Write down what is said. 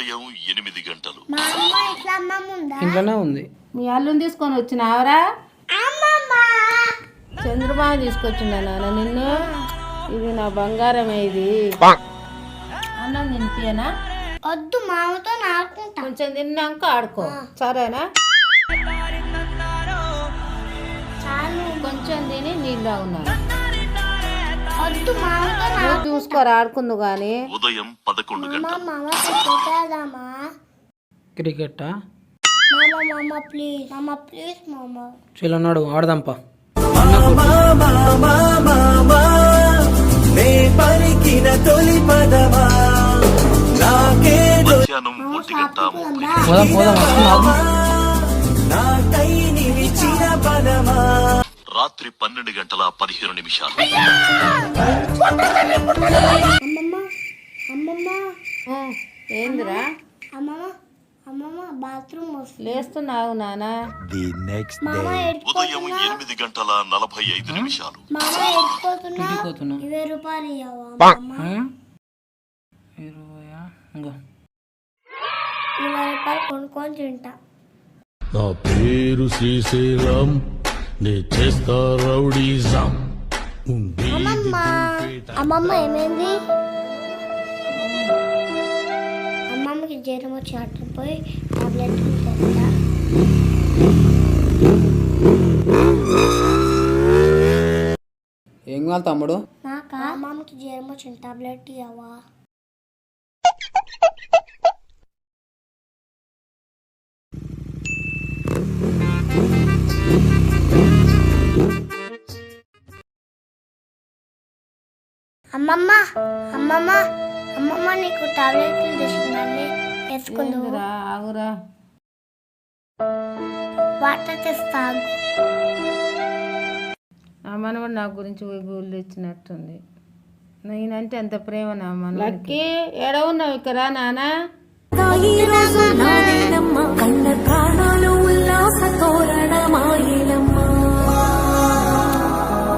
ఉదయం ఎనిమిది గంటలు. ఇంట్లోనే ఉంది. మీ అల్లుని తీసుకొని వచ్చినావరా అమ్మమ్మ! చంద్రబాబు తీసుకొచ్చిందా నాన్న నిన్ను? ఇది నా బంగారమే ఇది. అన్నం తినిపియనా? వద్దు మామతో నాడుకుంటా కొంచెం తిన్నాక ఆడుకో. సరేనా? చాలు. కొంచెం తిని నీళ్ళు తాగున్నాను వద్దు నువ్వు చూసుకోరా ఆడుకుందు కానీ ఉదయం పదకొండు మామ గంటలు మామ కొట్టేద్దామా క్రికెట్టా రాత్రి పన్నెండు గంటల పదిహేను నిమిషాలు. అమ్మమ్మ అమ్మమ్మ. ఆ, ఏందిరా? అమ్మమ్మ అమ్మమ్మ బాత్రూమ్ వస్తుంది. లేస్తున్నావు నానా. మామ ఉదయం ఎడిపోతున్నా ఎనిమిది గంటల నలభై ఐదు నిమిషాలు. మామ ఎడిపోతున్నా ఇంటిపోతున్నా ఇరవై రూపాయలు ఇవ్వవా అమ్మ ఇరవయా? ఇంకో ఇరవై రూపాయలు కొనుక్కొని తింటా. నా పేరు శ్రీశైలం నే చేస్తా రౌడీజం. ఉండి అమ్మమ్మ అమ్మమ్మ ఏమైంది? అమ్మమ్మకి జ్వరం వచ్చి టాబ్లెట్ తెస్తా ఏం కావాలి తమ్ముడు? నాకా? అమ్మమ్మకి జ్వరం వచ్చిన టాబ్లెట్ ఇవ్వవా అమ్మమ్మ అమ్మమ్మ అమ్మమ్మ నీకు టాబ్లెట్లు తెచ్చిందండి. వేసుకుందురా ఆగురా. వాటర్ తెస్తాను అమ్మను కూడా నా గురించి గోళ్ళు ఇచ్చినట్టుంది నేనంటే ఎంత ప్రేమ నా మన లక్కీ ఏడ ఉన్నావు ఇక్కడ నానా? కన్న ప్రాణాలు ఉల్లాసతో